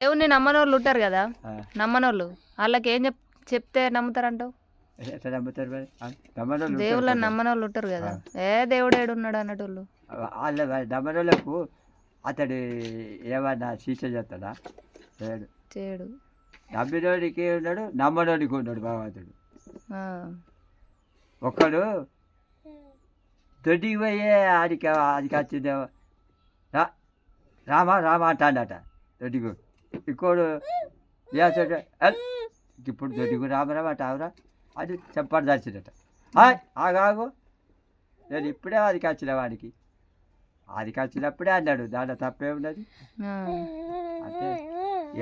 దేవుని నమ్మనోళ్ళు ఉంటారు కదా. నమ్మనోళ్ళు. వాళ్ళకి ఏం చెప్ చెప్తే నమ్ముతారంటావు? ఎట్లా నమ్ముతారు మరి? నమ్మనోళ్ళు ఉంటారు దేవుళ్ళని కొందరు. నమ్మనోళ్ళు ఉంటారు కదా. ఏ దేవుడు ఏడున్నాడు అన్నటోళ్ళు? వాళ్ళ నమ్మనోళ్ళకు అతడు ఏమన్నా శిక్ష చేస్తాడా? లేడు చేయడు నమ్మినోడికి ఉన్నాడు నమ్మనోడికి ఉన్నాడు భగవంతుడు. ఆ, ఒక్కడు దొడ్డికి పోయే ఆడికి ఆడికి వచ్చిందేమో రా రామా రామా అంటాడట దొడ్డికి ఇంకోడు వేసాడు ఇప్పుడు దొడ్డికి రామరామ అంటావురా అది చెప్పాడు దాచినట ఆగాగు నేను ఇప్పుడే ఆదికి వచ్చిన వాడికి. ఆదికి వచ్చినప్పుడే అన్నాడు. దాంట్లో తప్పే ఉన్నది. అంటే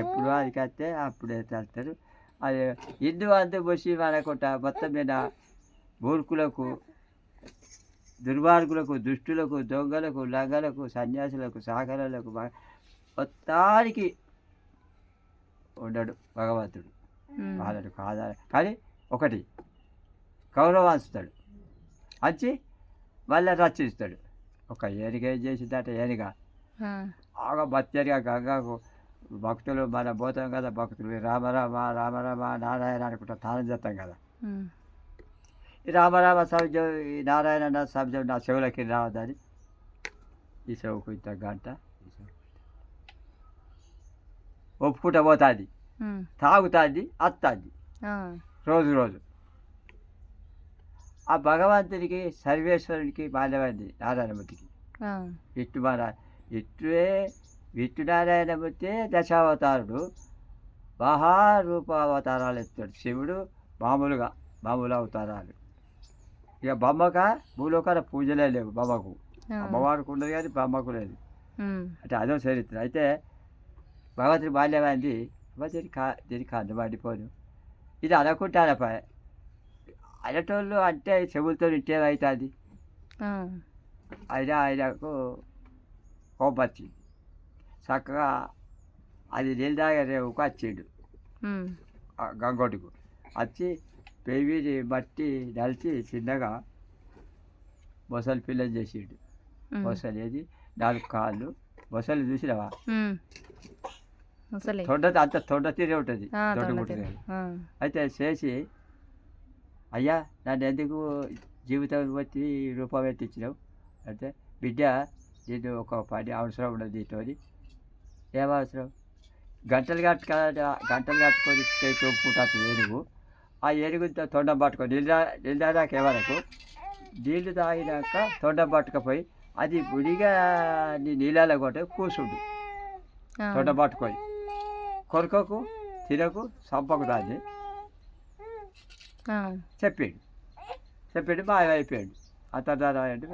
ఎప్పుడు ఆదికి వస్తే అప్పుడే చేస్తారు అది హిందూ అంతా పోసి మనకుంటా మొత్తం మీద మూర్ఖులకు దుర్మార్గులకు దుష్టులకు దొంగలకు లంగలకు సన్యాసులకు సాగరులకు మొత్తానికి ఉండడు భగవంతుడు. వాళ్ళను కాదా కానీ ఒకటి గౌరవాంచుతాడు అంచి మళ్ళీ రక్షిస్తాడు. ఒక ఏనుగ ఏం చేసిందట ఏనుగ బాగా భక్తిగా గంగకు భక్తులు మన పోతాం కదా భక్తులు. రామరామ రామరామ నారాయణ అనుకుంటా తానం చేస్తాం కదా. ఈ రామరామ శబ్దం ఈ నారాయణ శబ్దం నా చెవులకి రావద్దని ఈ చెవుకు ఇంత గంట. ఒప్పుకుంటా పోతుంది. తాగుతుంది అత్తుంది. రోజు రోజు. ఆ భగవంతునికి సర్వేశ్వరునికి బాల్యమైంది నారాయణమూర్తికి. విష్ణు మహారా విష్ణువే విష్ణు నారాయణమూర్తి దశావతారుడు. మహారూప అవతారాలు ఎత్తాడు శివుడు మామూలుగా మామూలు అవతారాలు. ఇక బొమ్మక భూలోకాల పూజలే లేవు బొమ్మకు. అమ్మవారికి ఉన్నది కానీ బొమ్మకు లేదు. అంటే అదో చరిత్ర. అయితే భగవంతుడి బాల్యమైంది దీనికి కా దీనికి మండిపోను ఇది అనుకుంటానపా అనేటోళ్ళు అంటే చెవులతో ఇంటేమవుతుంది అయినా ఆయనకు కోపం వచ్చింది. చక్కగా అది నీళ్ళు తాగే రేవుకు వచ్చిండు. గంగోటికు. వచ్చి పెవిని బట్టి నలిచి చిన్నగా మొసలి పిల్లని చేసిండు. మొసలి ఏది? నాలుగు కాళ్ళు. మొసలి చూసినావా. ముసలి. అంత తొండ తీరే ఉంటుంది. అయితే చేసి అయ్యా నన్ను ఎందుకు జీవితం ఈ రూపం ఎత్తిచ్చినావు అంటే బిడ్డ నేను ఒక పని అవసరం ఉన్నది నీతోని. ఏం అవసరం? గంటలు కట్టుక గంటలు కట్టుకొని చేసి ఒప్పుకుంటుంది ఏనుగు ఆ ఏనుగుతో తొండం పట్టుకొని నీళ్ళు నీళ్ళు తాగాక వరకు నీళ్ళు తాగినాక తొండం పట్టుకపోయి అది గుడిగా నీ నీళ్ళలో కొట్టే కూర్చుండు తొండ పట్టుకొని. కొరకకు తినకు సంపకు దాన్ని. చెప్పాడు. చెప్పాడు బాగా అయిపోయాడు. అతను అంటే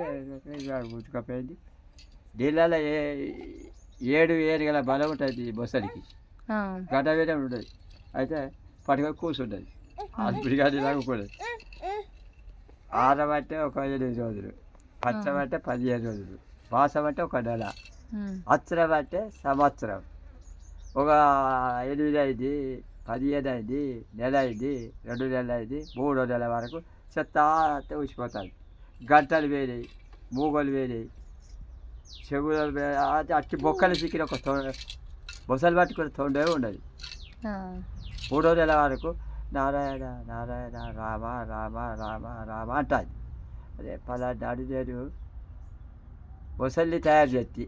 నీళ్ళలో ఏ ఏడు ఏరుగల బలం ఉంటుంది బొసడికి ఆ, గడ్డ వేయడం ఉండదు. అయితే పట్టుకొని కూర్చుంటుంది. అది బిరిగాడి లాగకూడదు ఆరం అంటే ఒక ఎనిమిది రోజులు. పచ్చం అంటే పదిహేను రోజులు. మాసం అంటే ఒక నెల. అచ్చరం అంటే సంవత్సరం. ఒక ఎనిమిది అయింది పదిహేను అయింది నెల అయింది రెండు నెలలు అయింది మూడో నెల వరకు చెత్త ఊసిపోతుంది గంటలు వేరాయి మూగలు వేరాయి చెవులు వే- అది అట్టి బొక్కలు చిక్కిన ఒక బొసలు పట్టుకుని తొండే ఉండదు. మూడో నెల వరకు నారాయణ నారాయణ రామ రామ రామ రామ అంటుంది. అదే పలానాడు నేను ముసలిని తయారు చేసి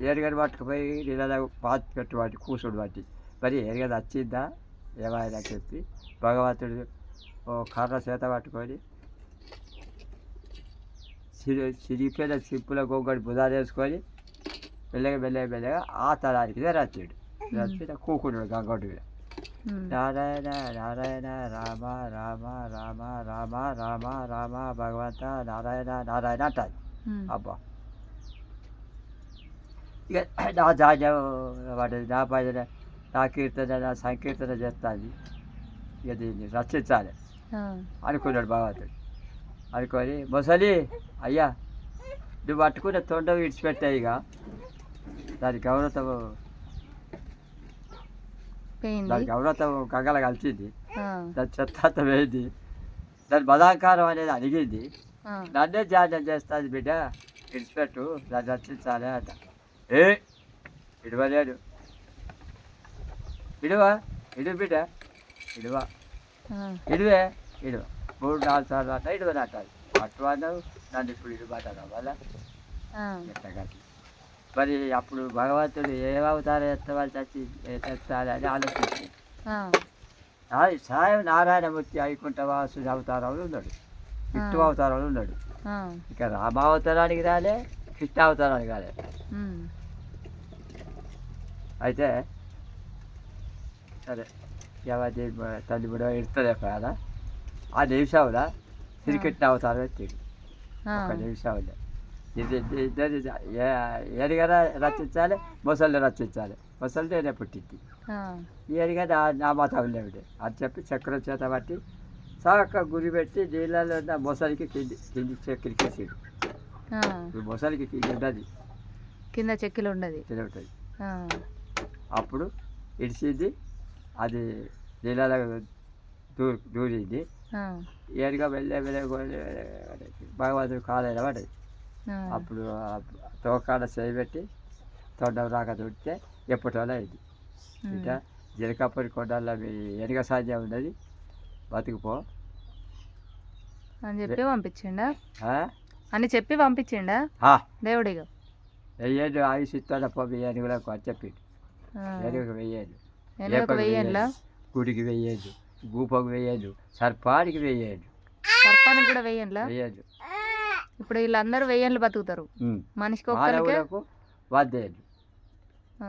ఏరుగని పట్టుకుపోయి నీళ్ళ పాతి పెట్టు వాటి కూర్చుడు వాటి మరి ఏరుగని వచ్చిందా ఏమైనా చెప్పి భగవంతుడు ఓ కర్ర చేత పట్టుకొని సిరి సిరిపోయిన సిప్పుల గొంగడి బుధాలు వేసుకొని మెల్లగా మెల్లగా మెల్లగా ఆ తలానికి రచ్చాడు. రచ్చి కూకున్నాడు గంగోటి మీద. ఉమ్, నారాయణ నారాయణ రామ రామ రామ రామ రామ రామ భగవంత నారాయణ నారాయణ అంటారు. అబ్బా. ఇక నా ధాన్యం పడ్డది నా భజన నా కీర్తన నా సంకీర్తన చేస్తుంది. ఇక దీన్ని రక్షించాలి. అనుకున్నాడు భగవంతుడు. అనుకొని ముసలి అయ్యా నువ్వు పట్టుకున్న తొండ విడిచిపెట్టాయి ఇక. దాని గౌరవం దాని గౌరవం గంగల కలిసింది. దాని చెత్త వేయింది దాని బలాంకారం అనేది అడిగింది నన్నే ధ్యానం చేస్తుంది బిడ్డ. విడిచిపెట్టు దాన్ని రక్షించాలి అంట. ఏ విడవలేడు ఇడువా ఇడు బిడ్డ. ఇడువా. ఇడువే ఇడువ. మూడు నాలుగు సార్లు అట్లా ఇడువ నాటాలి. అన్నావు నన్ను ఇప్పుడు ఇడు మాట్లాడడం వల్ల ఆ, ఎట్టగా మరి అప్పుడు భగవంతుడు ఏ అవతారం ఎత్తవాలి చచ్చి ఎత్తాలి అని ఆలోచించి ఆ, ఆ సాయం నారాయణమూర్తి వైకుంఠ వాసుడు అవతారంలో ఉన్నాడు. విష్ణు అవతారంలో ఉన్నాడు. ఇక రామావతారానికి రాలే కృష్ణ అవతారానికి రాలే అయితే సరే. ఎవరి తల్లి కూడా ఇడుతుంది కదా? ఆ శ్రీకృష్ణ అవతారం ఎత్తిండు ఆ, ఒక ఇద్దరు ఎరిగన రచించాలి ముసలి రచించాలి ముసలి నేనే పుట్టింది. ఆ, ఎరిగా నా నా మతం లేవిడే అని చెప్పి చక్రం చేత పట్టి సాక గురి పెట్టి నీళ్ళలో ఉన్న మొసలికి కింది కింది చక్కెరకి ఇప్పుడు మొసలికి కింది ఉన్నది కింద చెక్కిలు ఉండదు కింద ఉంటుంది అప్పుడు ఇడిచింది అది నీళ్ళలో దూ దూరింది. ఆ, ఏరుగా వెళ్ళే వెళ్ళే భగవంతుడు కాలేదా పడది. అప్పుడు తోకాడ చేయిబెట్టి తొండం రాక తుడితే ఎప్పటోలా అయింది. ఇట జీలకప్పటి కొండల్లో మీ ఎనగ సాధ్యం ఉన్నది. బతుకుపో. అని చెప్పి పంపించిండా? అని చెప్పి పంపించిండా? దేవుడిగా? వెయ్యేళ్ళు ఆయుష్ ఇస్తాను పో మీ ఏనుగులకు అని చెప్పిండు. ఎనుకకు ఏపకు వెయ్యంలా గుడికి వెయ్యేళ్ళు గూపకు వెయ్యేళ్ళు సర్పానికి వెయ్యేళ్ళు సర్పానికి కూడా వెయ్యంలా వెయ్యేళ్ళు ఇప్పుడు వీళ్ళందరూ వెయ్యన్లు బతుకుతారు. మనిషికి ఒక్కరికే వద్దేళ్ళు ఆ,